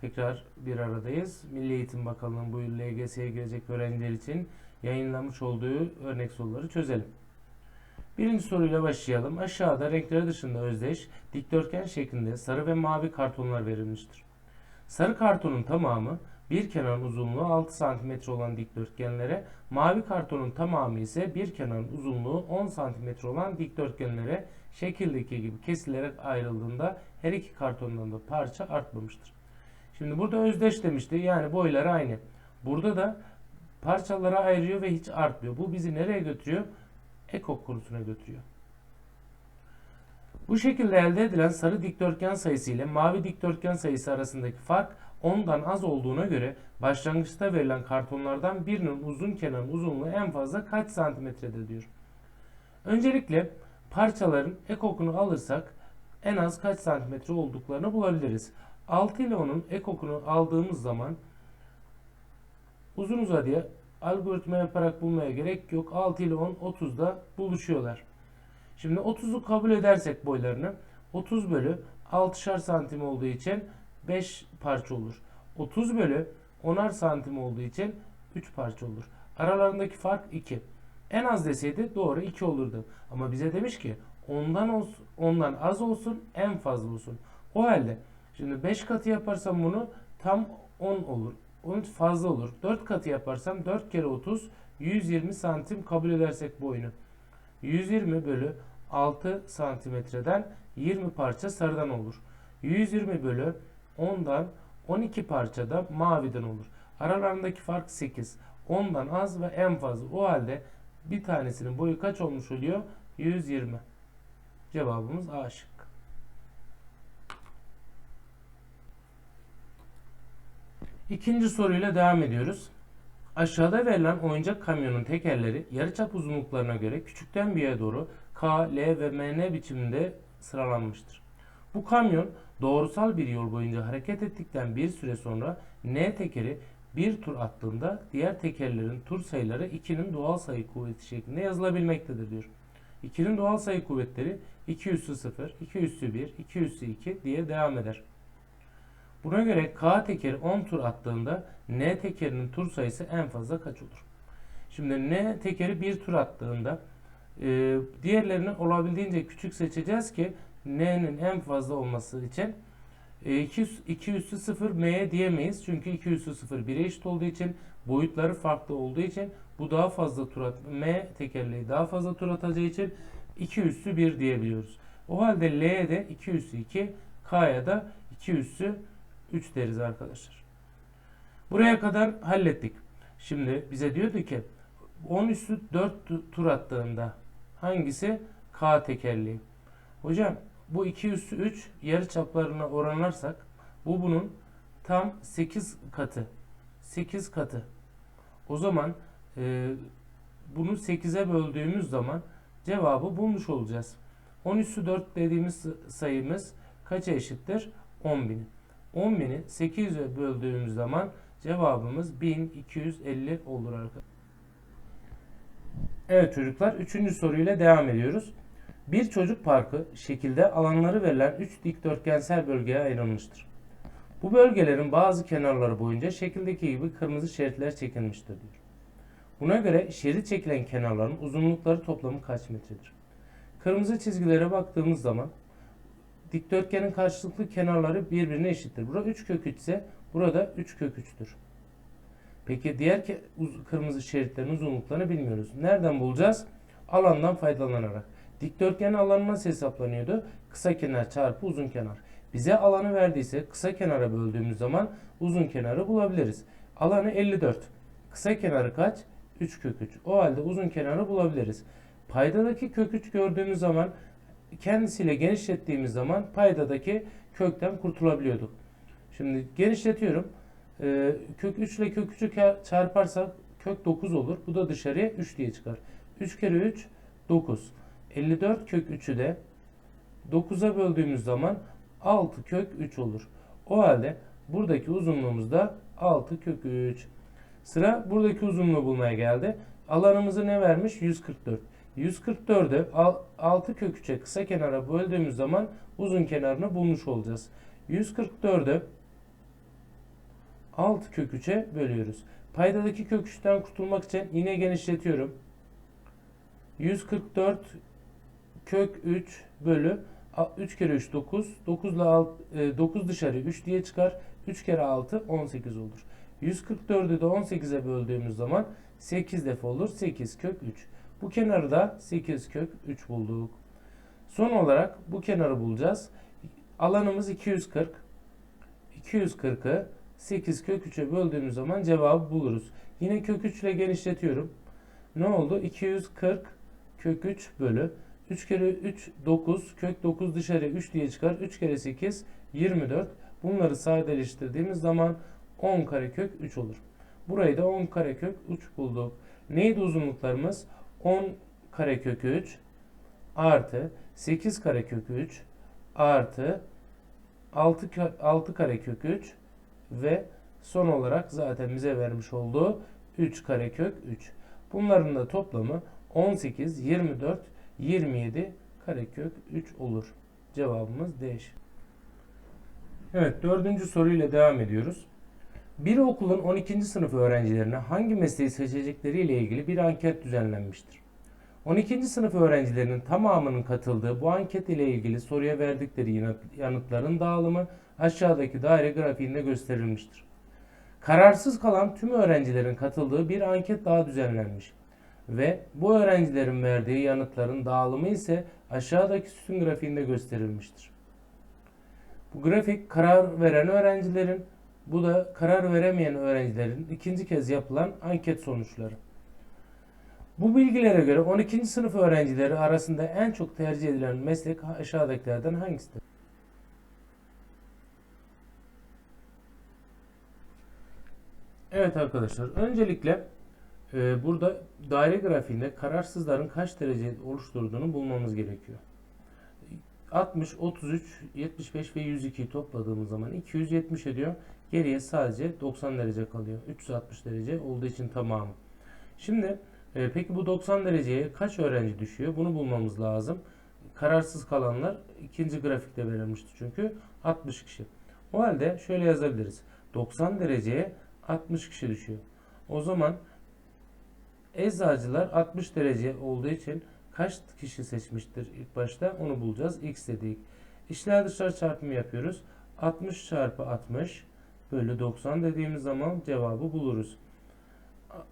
Tekrar bir aradayız. Milli Eğitim Bakanlığı'nın bu yıl LGS'ye girecek öğrenciler için yayınlamış olduğu örnek soruları çözelim. Birinci soruyla başlayalım. Aşağıda renkleri dışında özdeş, dikdörtgen şeklinde sarı ve mavi kartonlar verilmiştir. Sarı kartonun tamamı bir kenarın uzunluğu 6 cm olan dikdörtgenlere, mavi kartonun tamamı ise bir kenarın uzunluğu 10 cm olan dikdörtgenlere şekildeki gibi kesilerek ayrıldığında her iki kartondan da parça artmamıştır. Şimdi burada özdeş demişti. Yani boyları aynı. Burada da parçalara ayırıyor ve hiç artmıyor. Bu bizi nereye götürüyor? Ekok konusuna götürüyor. Bu şekilde elde edilen sarı dikdörtgen sayısı ile mavi dikdörtgen sayısı arasındaki fark 10'dan az olduğuna göre başlangıçta verilen kartonlardan birinin uzun kenarın uzunluğu en fazla kaç santimetredir diyor. Öncelikle parçaların ekokunu alırsak en az kaç santimetre olduklarını bulabiliriz. 6 ile 10'un ekokunu aldığımız zaman uzun uzadıya algoritma yaparak bulmaya gerek yok. 6 ile 10 30'da buluşuyorlar. Şimdi 30'u kabul edersek boylarını 30 bölü 6'şar santim olduğu için 5 parça olur. 30 bölü 10'ar santim olduğu için 3 parça olur. Aralarındaki fark 2. En az deseydi doğru 2 olurdu. Ama bize demiş ki ondan olsun, ondan az olsun en fazla olsun. O halde şimdi 5 katı yaparsam bunu tam 10 olur. 10 fazla olur. 4 katı yaparsam 4 kere 30 120 santim kabul edersek boyunu. 120 bölü 6 santimetreden 20 parça sarıdan olur. 120 bölü 10'dan 12 parça da maviden olur. Aralarındaki fark 8. 10'dan az ve en fazla. O halde bir tanesinin boyu kaç olmuş oluyor? 120. Cevabımız A şıkkı. İkinci soruyla devam ediyoruz. Aşağıda verilen oyuncak kamyonun tekerleri yarıçap uzunluklarına göre küçükten büyüğe doğru K, L ve MN biçiminde sıralanmıştır. Bu kamyon doğrusal bir yol boyunca hareket ettikten bir süre sonra N tekeri bir tur attığında diğer tekerlerin tur sayıları 2'nin doğal sayı kuvveti şeklinde yazılabilmektedir diyor. 2'nin doğal sayı kuvvetleri 2 üssü 0, 2 üssü 1, 2 üssü 2 diye devam eder. Buna göre K tekeri 10 tur attığında N tekerinin tur sayısı en fazla kaç olur? Şimdi N tekeri bir tur attığında e, diğerlerini olabildiğince küçük seçeceğiz ki N'nin en fazla olması için e, 2, 2 üssü 0 M'ye diyemeyiz. Çünkü 2 üssü 0 1'e eşit olduğu için boyutları farklı olduğu için bu daha fazla tur at M tekerleği daha fazla tur atacağı için 2 üssü 1 diyebiliyoruz. O halde L'ye de 2 üssü 2 K'ya da 2 üssü 3 deriz arkadaşlar. Buraya kadar hallettik. Şimdi bize diyordu ki 10 üssü 4 tur attığında hangisi K tekerleği? Hocam bu 2 üssü 3 yarı çaplarına oranlarsak bu bunun tam 8 katı. 8 katı. O zaman e, bunu 8'e böldüğümüz zaman cevabı bulmuş olacağız. 10 üssü 4 dediğimiz sayımız kaça eşittir? 10.000. 10.000'i 8'e böldüğümüz zaman cevabımız 1250 olur arkadaşlar. Evet çocuklar 3. soruyla devam ediyoruz. Bir çocuk parkı şekilde alanları verilen 3 dikdörtgensel bölgeye ayrılmıştır. Bu bölgelerin bazı kenarları boyunca şekildeki gibi kırmızı şeritler çekilmiştir diyor. Buna göre şerit çekilen kenarların uzunlukları toplamı kaç metredir? Kırmızı çizgilere baktığımız zaman dikdörtgenin karşılıklı kenarları birbirine eşittir. Burada 3 kök 3 ise burada 3 kök 3'tür. Peki diğer kırmızı şeritlerin uzunluklarını bilmiyoruz. Nereden bulacağız? Alandan faydalanarak. Dikdörtgenin alanı nasıl hesaplanıyordu? Kısa kenar çarpı uzun kenar. Bize alanı verdiyse kısa kenara böldüğümüz zaman uzun kenarı bulabiliriz. Alanı 54. Kısa kenarı kaç? 3 kök 3. O halde uzun kenarı bulabiliriz. Paydadaki kök 3 gördüğümüz zaman kendisiyle genişlettiğimiz zaman paydadaki kökten kurtulabiliyorduk. Şimdi genişletiyorum. Ee, kök 3 ile kök 3'ü ka- çarparsak kök 9 olur. Bu da dışarıya 3 diye çıkar. 3 kere 3 9. 54 kök 3'ü de 9'a böldüğümüz zaman 6 kök 3 olur. O halde buradaki uzunluğumuz da 6 kök 3. Sıra buradaki uzunluğu bulmaya geldi. Alanımızı ne vermiş? 144. 144'ü 6 kök 3'e kısa kenara böldüğümüz zaman uzun kenarını bulmuş olacağız. 144'ü 6 kök 3'e bölüyoruz. Paydadaki kök 3'ten kurtulmak için yine genişletiyorum. 144 kök 3 bölü 3 kere 3 9. 9 ile 9 dışarı 3 diye çıkar. 3 kere 6 18 olur. 144'ü de 18'e böldüğümüz zaman 8 defa olur. 8 kök 3. Bu kenarı da 8 kök 3 bulduk. Son olarak bu kenarı bulacağız. Alanımız 240. 240'ı 8 kök 3'e böldüğümüz zaman cevabı buluruz. Yine kök 3 ile genişletiyorum. Ne oldu? 240 kök 3 bölü 3 kere 3 9 kök 9 dışarı 3 diye çıkar. 3 kere 8 24. Bunları sadeleştirdiğimiz zaman 10 karekök 3 olur. Burayı da 10 karekök 3 bulduk. Neydi uzunluklarımız? 10 karekök 3 artı 8 karekök 3 artı 6, 6 karekök 3 ve son olarak zaten bize vermiş olduğu 3 karekök 3. Bunların da toplamı 18, 24, 27 karekök 3 olur. Cevabımız D. Evet dördüncü soruyla devam ediyoruz. Bir okulun 12. sınıf öğrencilerine hangi mesleği seçecekleriyle ilgili bir anket düzenlenmiştir. 12. sınıf öğrencilerinin tamamının katıldığı bu anket ile ilgili soruya verdikleri yanıtların dağılımı aşağıdaki daire grafiğinde gösterilmiştir. Kararsız kalan tüm öğrencilerin katıldığı bir anket daha düzenlenmiş ve bu öğrencilerin verdiği yanıtların dağılımı ise aşağıdaki sütun grafiğinde gösterilmiştir. Bu grafik karar veren öğrencilerin, bu da karar veremeyen öğrencilerin ikinci kez yapılan anket sonuçları. Bu bilgilere göre 12. sınıf öğrencileri arasında en çok tercih edilen meslek aşağıdakilerden hangisidir? Evet arkadaşlar, öncelikle e, burada daire grafiğinde kararsızların kaç derece oluşturduğunu bulmamız gerekiyor. 60, 33, 75 ve 102'yi topladığımız zaman 270 ediyor. Geriye sadece 90 derece kalıyor. 360 derece olduğu için tamamı. Şimdi e, peki bu 90 dereceye kaç öğrenci düşüyor? Bunu bulmamız lazım. Kararsız kalanlar ikinci grafikte verilmişti çünkü 60 kişi. O halde şöyle yazabiliriz. 90 dereceye 60 kişi düşüyor. O zaman eczacılar 60 derece olduğu için kaç kişi seçmiştir ilk başta onu bulacağız. X dedik. İşler dışarı çarpımı yapıyoruz. 60 çarpı 60 bölü 90 dediğimiz zaman cevabı buluruz.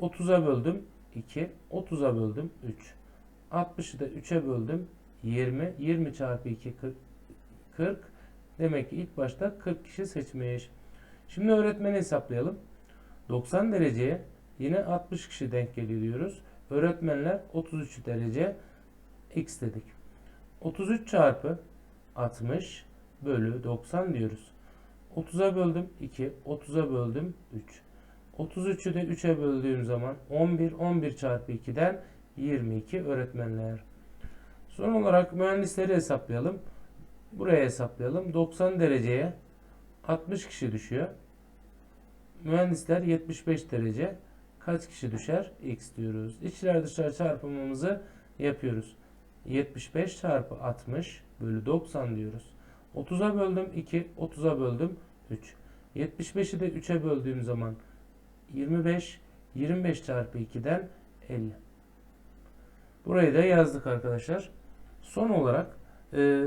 30'a böldüm 2. 30'a böldüm 3. 60'ı da 3'e böldüm 20. 20 çarpı 2 40. 40. Demek ki ilk başta 40 kişi seçmiş. Şimdi öğretmeni hesaplayalım. 90 dereceye yine 60 kişi denk geliyor diyoruz. Öğretmenler 33 derece x dedik. 33 çarpı 60 bölü 90 diyoruz. 30'a böldüm 2, 30'a böldüm 3. 33'ü de 3'e böldüğüm zaman 11, 11 çarpı 2'den 22 öğretmenler. Son olarak mühendisleri hesaplayalım. Buraya hesaplayalım. 90 dereceye 60 kişi düşüyor. Mühendisler 75 derece. Kaç kişi düşer? X diyoruz. İçler dışarı çarpımımızı yapıyoruz. 75 çarpı 60 bölü 90 diyoruz. 30'a böldüm 2, 30'a böldüm 3. 75'i de 3'e böldüğüm zaman 25, 25 çarpı 2'den 50. Burayı da yazdık arkadaşlar. Son olarak e,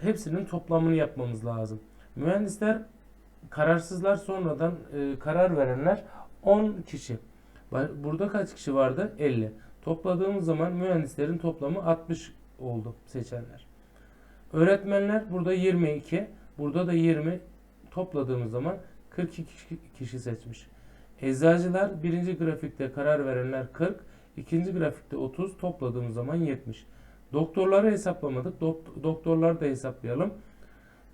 hepsinin toplamını yapmamız lazım. Mühendisler kararsızlar sonradan e, karar verenler 10 kişi. Burada kaç kişi vardı? 50. Topladığımız zaman mühendislerin toplamı 60 oldu seçenler. Öğretmenler burada 22. Burada da 20 topladığımız zaman 42 kişi seçmiş. Eczacılar birinci grafikte karar verenler 40, ikinci grafikte 30 topladığımız zaman 70. Doktorları hesaplamadık. doktorları da hesaplayalım.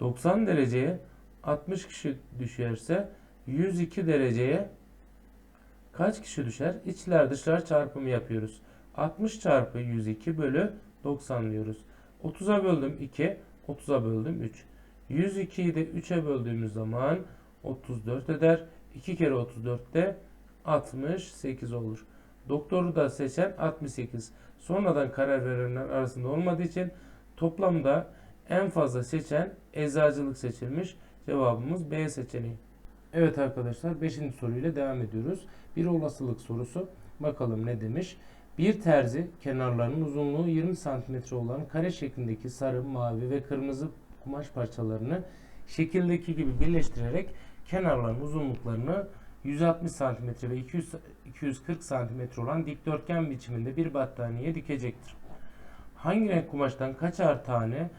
90 dereceye 60 kişi düşerse 102 dereceye kaç kişi düşer? İçler dışlar çarpımı yapıyoruz. 60 çarpı 102 bölü 90 diyoruz. 30'a böldüm 2, 30'a böldüm 3. 102'yi de 3'e böldüğümüz zaman 34 eder. 2 kere 34 de 68 olur. Doktoru da seçen 68. Sonradan karar verenler arasında olmadığı için toplamda en fazla seçen eczacılık seçilmiş. Cevabımız B seçeneği. Evet arkadaşlar 5. soruyla devam ediyoruz. Bir olasılık sorusu. Bakalım ne demiş? Bir terzi kenarlarının uzunluğu 20 cm olan kare şeklindeki sarı, mavi ve kırmızı kumaş parçalarını şekildeki gibi birleştirerek kenarların uzunluklarını 160 cm ve 200, 240 cm olan dikdörtgen biçiminde bir battaniye dikecektir. Hangi renk kumaştan kaçar tane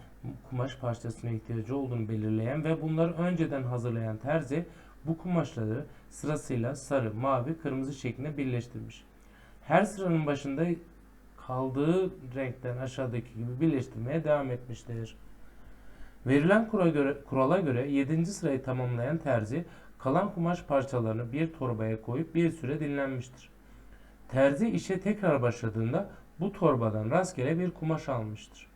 kumaş parçasına ihtiyacı olduğunu belirleyen ve bunları önceden hazırlayan terzi bu kumaşları sırasıyla sarı, mavi, kırmızı şeklinde birleştirmiş. Her sıranın başında kaldığı renkten aşağıdaki gibi birleştirmeye devam etmiştir. Verilen kura göre, kurala göre 7. sırayı tamamlayan terzi kalan kumaş parçalarını bir torbaya koyup bir süre dinlenmiştir. Terzi işe tekrar başladığında bu torbadan rastgele bir kumaş almıştır.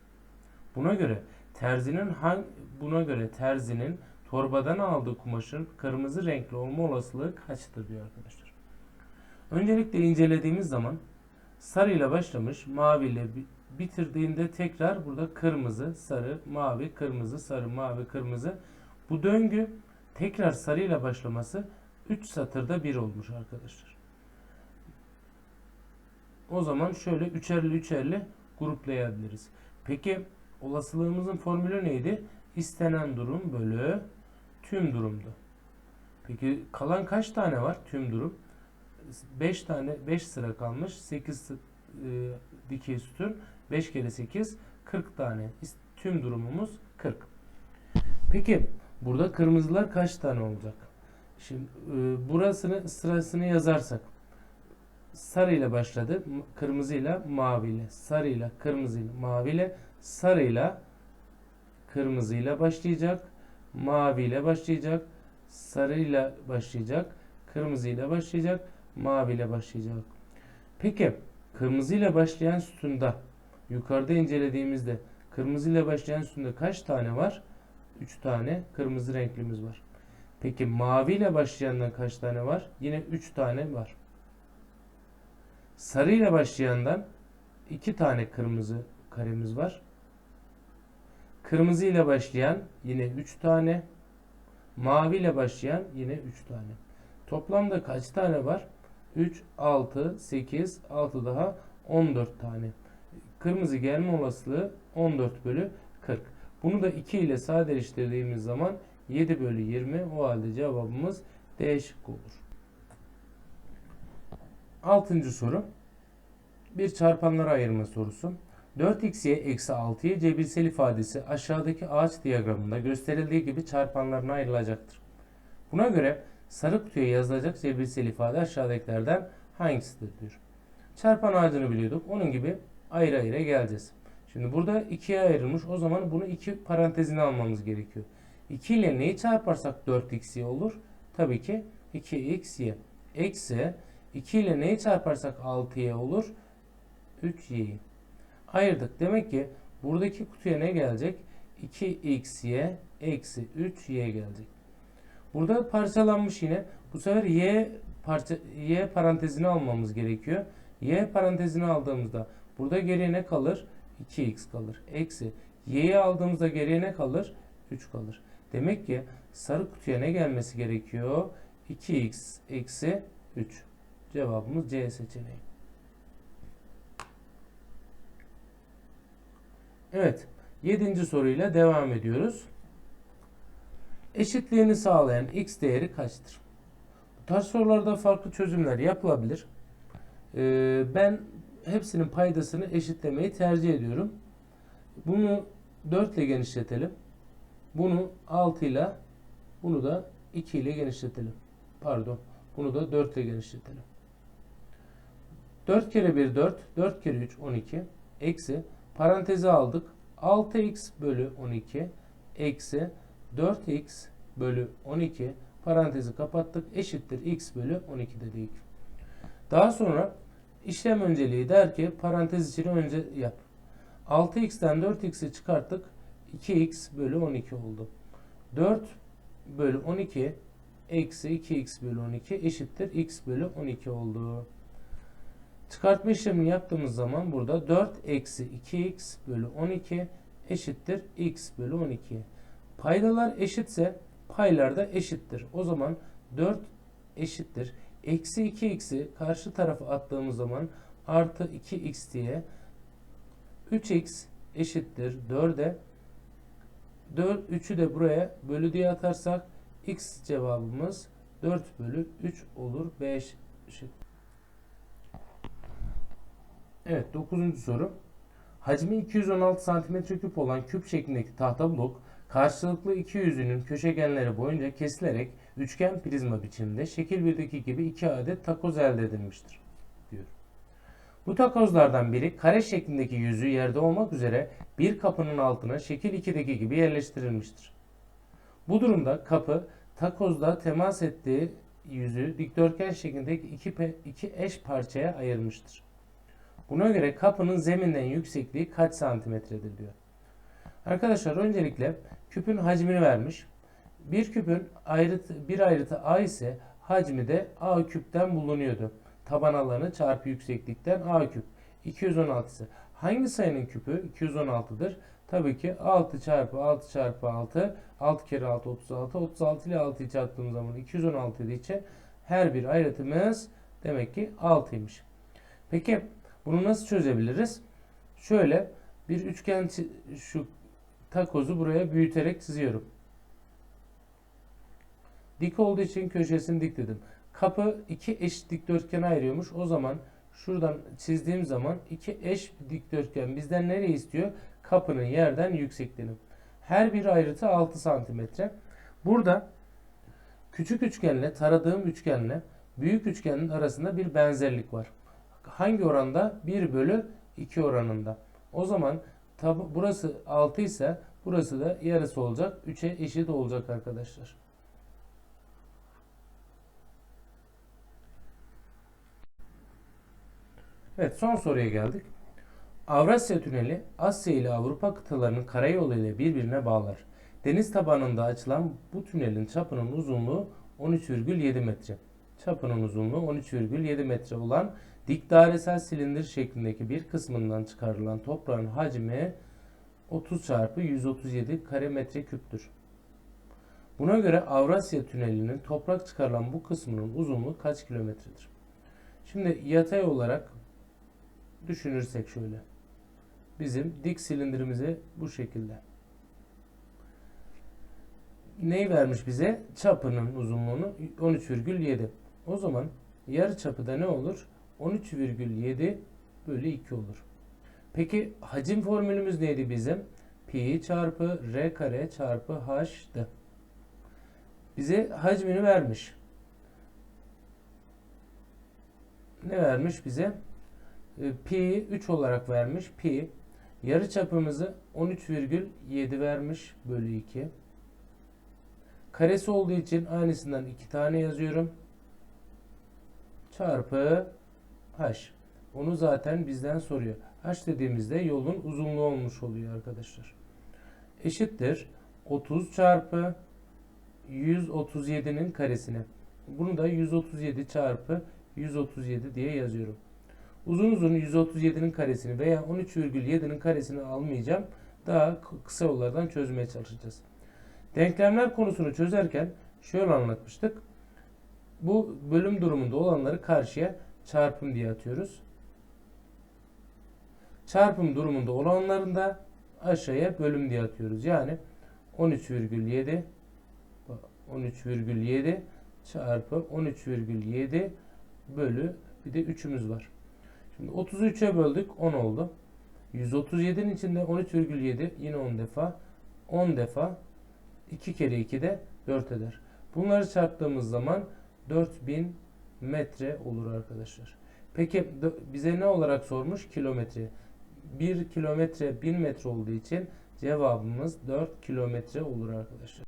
Buna göre terzinin hangi buna göre terzinin torbadan aldığı kumaşın kırmızı renkli olma olasılığı kaçtır diyor arkadaşlar. Öncelikle incelediğimiz zaman sarı ile başlamış, mavi ile bitirdiğinde tekrar burada kırmızı, sarı, mavi, kırmızı, sarı, mavi, kırmızı. Bu döngü tekrar sarı ile başlaması 3 satırda bir olmuş arkadaşlar. O zaman şöyle üçerli üçerli gruplayabiliriz. Peki olasılığımızın formülü neydi? İstenen durum bölü tüm durumdu. Peki kalan kaç tane var tüm durum? 5 tane 5 sıra kalmış. 8 e, dikey sütun 5 kere 8 40 tane. Tüm durumumuz 40. Peki burada kırmızılar kaç tane olacak? Şimdi e, burasını sırasını yazarsak sarı ile başladı. Kırmızı ile mavi ile, sarı ile, kırmızı ile, mavi ile, sarı ile, kırmızı ile başlayacak. Mavi ile başlayacak. Sarı ile başlayacak. Kırmızı ile başlayacak. Mavi ile başlayacak. Peki kırmızı ile başlayan sütunda yukarıda incelediğimizde kırmızı ile başlayan sütunda kaç tane var? 3 tane kırmızı renklimiz var. Peki mavi ile başlayandan kaç tane var? Yine 3 tane var. Sarı ile başlayandan 2 tane kırmızı karemiz var. Kırmızı ile başlayan yine 3 tane. Mavi ile başlayan yine 3 tane. Toplamda kaç tane var? 3, 6, 8, 6 daha 14 tane. Kırmızı gelme olasılığı 14 bölü 40. Bunu da 2 ile sadeleştirdiğimiz zaman 7 bölü 20. O halde cevabımız D şıkkı olur. Altıncı soru. Bir çarpanlara ayırma sorusu. 4xy eksi 6y cebirsel ifadesi aşağıdaki ağaç diyagramında gösterildiği gibi çarpanlarına ayrılacaktır. Buna göre sarı kutuya yazılacak cebirsel ifade aşağıdakilerden hangisidir diyor. Çarpan ağacını biliyorduk. Onun gibi ayrı ayrı geleceğiz. Şimdi burada ikiye ayrılmış. O zaman bunu iki parantezine almamız gerekiyor. 2 ile neyi çarparsak 4xy olur? Tabii ki 2xy. Eksi 2 ile neyi çarparsak 6y olur? 3y'yi ayırdık. Demek ki buradaki kutuya ne gelecek? 2xy eksi 3y gelecek. Burada parçalanmış yine. Bu sefer y parça y parantezini almamız gerekiyor. y parantezini aldığımızda burada geriye ne kalır? 2x kalır. Eksi y'yi aldığımızda geriye ne kalır? 3 kalır. Demek ki sarı kutuya ne gelmesi gerekiyor? 2x eksi 3. Cevabımız C seçeneği. Evet. Yedinci soruyla devam ediyoruz. Eşitliğini sağlayan x değeri kaçtır? Bu tarz sorularda farklı çözümler yapılabilir. Ee, ben hepsinin paydasını eşitlemeyi tercih ediyorum. Bunu 4 ile genişletelim. Bunu 6 ile bunu da 2 ile genişletelim. Pardon. Bunu da 4 ile genişletelim. 4 kere 1 4. 4 kere 3 12. Eksi parantezi aldık. 6x bölü 12 eksi 4x bölü 12 parantezi kapattık eşittir x bölü 12 dedik. Daha sonra işlem önceliği der ki parantez içini önce yap. 6x'ten 4x'i çıkarttık 2x bölü 12 oldu. 4 bölü 12 eksi 2x bölü 12 eşittir x bölü 12 oldu. Çıkartma işlemini yaptığımız zaman burada 4 eksi 2x bölü 12 eşittir x bölü 12. Paydalar eşitse paylar da eşittir. O zaman 4 eşittir. Eksi 2x'i karşı tarafa attığımız zaman artı 2x diye 3x eşittir 4'e 4 3'ü de buraya bölü diye atarsak x cevabımız 4 bölü 3 olur. B şık. Evet 9. soru. Hacmi 216 cm3 olan küp şeklindeki tahta blok karşılıklı iki yüzünün köşegenleri boyunca kesilerek üçgen prizma biçiminde şekil 1'deki gibi iki adet takoz elde edilmiştir. diyor. Bu takozlardan biri kare şeklindeki yüzü yerde olmak üzere bir kapının altına şekil 2'deki gibi yerleştirilmiştir. Bu durumda kapı takozda temas ettiği yüzü dikdörtgen şeklindeki iki, iki eş parçaya ayırmıştır. Buna göre kapının zeminden yüksekliği kaç santimetredir diyor. Arkadaşlar öncelikle küpün hacmini vermiş. Bir küpün ayrıtı, bir ayrıtı A ise hacmi de A küpten bulunuyordu. Taban alanı çarpı yükseklikten A küp. 216 ise hangi sayının küpü 216'dır? Tabii ki 6 çarpı 6 çarpı 6 6 kere 6 36 36 ile 6'yı çarptığım zaman 216 dediği için her bir ayrıtımız demek ki 6'ymış. Peki bunu nasıl çözebiliriz? Şöyle bir üçgen şu takozu buraya büyüterek çiziyorum. Dik olduğu için köşesini dik dedim. Kapı iki eş dikdörtgene ayırıyormuş. O zaman şuradan çizdiğim zaman iki eş dikdörtgen bizden nereye istiyor? Kapının yerden yüksekliğini. Her bir ayrıtı 6 santimetre. Burada küçük üçgenle taradığım üçgenle büyük üçgenin arasında bir benzerlik var. Hangi oranda? 1 bölü 2 oranında. O zaman burası 6 ise burası da yarısı olacak. 3'e eşit olacak arkadaşlar. Evet son soruya geldik. Avrasya Tüneli Asya ile Avrupa kıtalarının karayolu ile birbirine bağlar. Deniz tabanında açılan bu tünelin çapının uzunluğu 13,7 metre. Çapının uzunluğu 13,7 metre olan dik dairesel silindir şeklindeki bir kısmından çıkarılan toprağın hacmi 30 çarpı 137 kare metre küptür. Buna göre Avrasya Tüneli'nin toprak çıkarılan bu kısmının uzunluğu kaç kilometredir? Şimdi yatay olarak düşünürsek şöyle. Bizim dik silindirimizi bu şekilde. Neyi vermiş bize? Çapının uzunluğunu 13,7. O zaman yarı çapı da ne olur? 13,7 bölü 2 olur. Peki hacim formülümüz neydi bizim? Pi çarpı r kare çarpı h'dı. Bize hacmini vermiş. Ne vermiş bize? E, Pi 3 olarak vermiş. Pi yarı çapımızı 13,7 vermiş bölü 2. Karesi olduğu için aynısından 2 tane yazıyorum. Çarpı h. Onu zaten bizden soruyor. h dediğimizde yolun uzunluğu olmuş oluyor arkadaşlar. Eşittir 30 çarpı 137'nin karesine. Bunu da 137 çarpı 137 diye yazıyorum. Uzun uzun 137'nin karesini veya 13,7'nin karesini almayacağım. Daha kısa yollardan çözmeye çalışacağız. Denklemler konusunu çözerken şöyle anlatmıştık. Bu bölüm durumunda olanları karşıya çarpım diye atıyoruz. Çarpım durumunda olanların da aşağıya bölüm diye atıyoruz. Yani 13,7 13,7 çarpı 13,7 bölü bir de 3'ümüz var. Şimdi 30'u 3'e böldük 10 oldu. 137'nin içinde 13,7 yine 10 defa 10 defa 2 kere 2 de 4 eder. Bunları çarptığımız zaman 4000 metre olur arkadaşlar. Peki bize ne olarak sormuş? Kilometre. 1 kilometre 1000 metre olduğu için cevabımız 4 kilometre olur arkadaşlar.